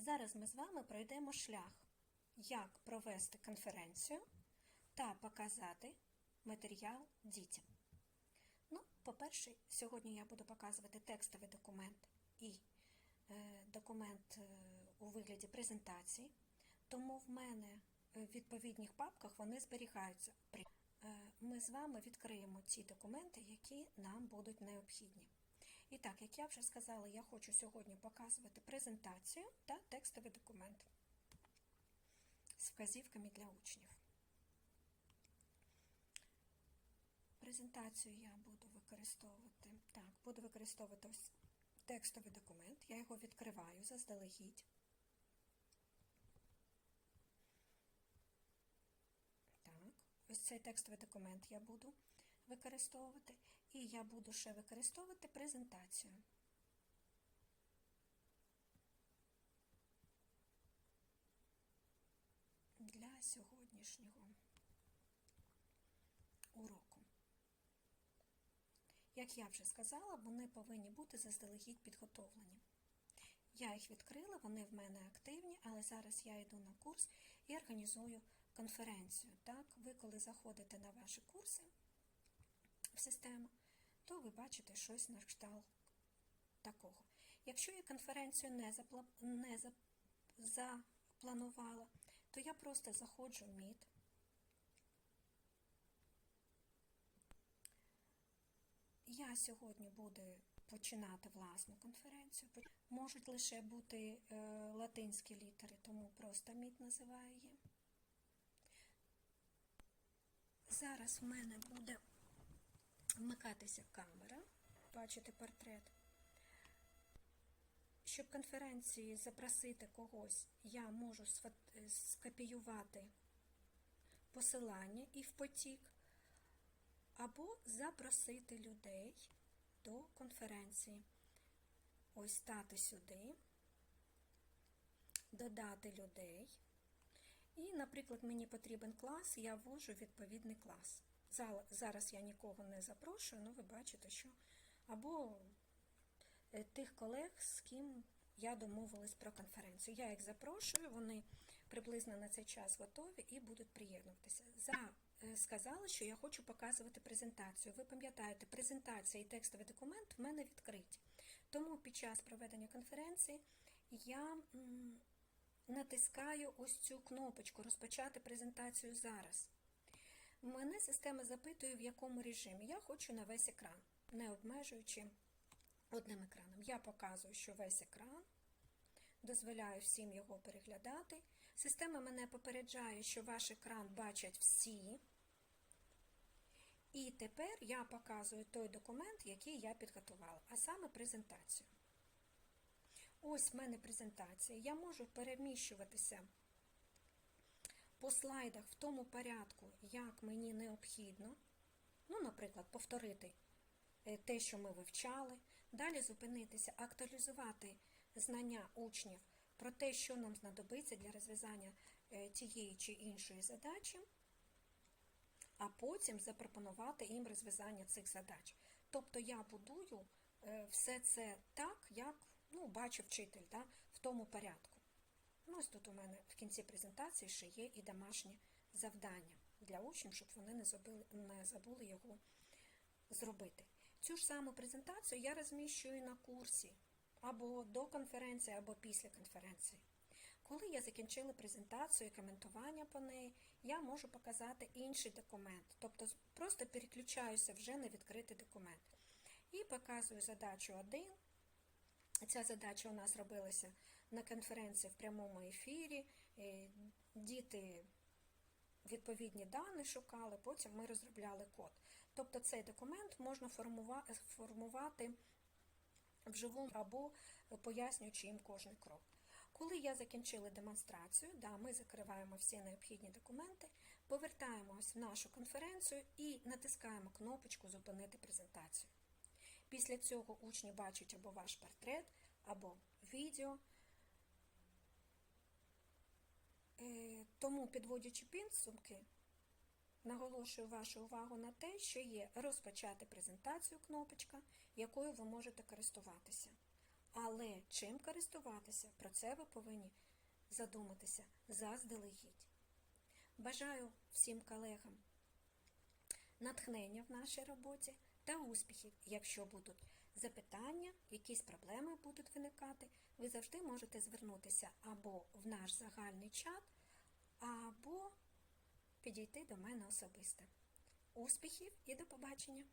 Зараз ми з вами пройдемо шлях, як провести конференцію та показати матеріал дітям. Ну, по-перше, сьогодні я буду показувати текстовий документ і е, документ е, у вигляді презентації, тому в мене в відповідних папках вони зберігаються. Е, Ми з вами відкриємо ті документи, які нам будуть необхідні. І так, як я вже сказала, я хочу сьогодні показувати презентацію та текстовий документ з вказівками для учнів. Презентацію я буду використовувати. Так, буду використовувати ось текстовий документ. Я його відкриваю заздалегідь. Так, ось цей текстовий документ я буду використовувати. І я буду ще використовувати презентацію. Для сьогоднішнього уроку. Як я вже сказала, вони повинні бути заздалегідь підготовлені. Я їх відкрила, вони в мене активні, але зараз я йду на курс і організую конференцію. Так, ви, коли заходите на ваші курси в систему, то ви бачите щось на кшталт такого. Якщо я конференцію не, запла... не за... запланувала, то я просто заходжу в Meet. Я сьогодні буду починати власну конференцію. Можуть лише бути е, латинські літери, тому просто Meet називаю її. Зараз в мене буде вмикатися камера, бачите портрет. Щоб конференції запросити когось, я можу скопіювати посилання і в потік, або запросити людей до конференції. Ось стати сюди, додати людей. І, наприклад, мені потрібен клас, я ввожу відповідний клас. Зараз я нікого не запрошую, ну ви бачите, що або тих колег, з ким я домовилась про конференцію. Я їх запрошую, вони приблизно на цей час готові і будуть приєднуватися. За сказала, що я хочу показувати презентацію. Ви пам'ятаєте, презентація і текстовий документ в мене відкриті. Тому під час проведення конференції я натискаю ось цю кнопочку Розпочати презентацію зараз. Мене система запитує, в якому режимі. Я хочу на весь екран, не обмежуючи одним екраном. Я показую, що весь екран, дозволяю всім його переглядати. Система мене попереджає, що ваш екран бачать всі. І тепер я показую той документ, який я підготувала, а саме презентацію. Ось в мене презентація. Я можу переміщуватися по слайдах в тому порядку, як мені необхідно. Ну, наприклад, повторити те, що ми вивчали, далі зупинитися, актуалізувати знання учнів про те, що нам знадобиться для розв'язання тієї чи іншої задачі, а потім запропонувати їм розв'язання цих задач. Тобто я будую все це так, як ну, бачив вчитель, да, в тому порядку. Ну, Ось тут у мене в кінці презентації ще є і домашнє завдання для учнів, щоб вони не забули, не забули його зробити. Цю ж саму презентацію я розміщую на курсі або до конференції, або після конференції. Коли я закінчила презентацію і коментування по неї, я можу показати інший документ, тобто просто переключаюся вже на відкритий документ. І показую задачу 1. Ця задача у нас робилася на конференції в прямому ефірі. Діти відповідні дані шукали, потім ми розробляли код. Тобто цей документ можна формувати вживу або пояснюючи їм кожен крок. Коли я закінчила демонстрацію, да, ми закриваємо всі необхідні документи, повертаємось в нашу конференцію і натискаємо кнопочку Зупинити презентацію. Після цього учні бачать або ваш портрет, або відео. Тому, підводячи підсумки, наголошую вашу увагу на те, що є розпочати презентацію кнопочка, якою ви можете користуватися. Але чим користуватися, про це ви повинні задуматися заздалегідь. Бажаю всім колегам натхнення в нашій роботі та успіхів. Якщо будуть запитання, якісь проблеми будуть виникати, ви завжди можете звернутися або в наш загальний чат, або підійти до мене особисто. Успіхів і до побачення!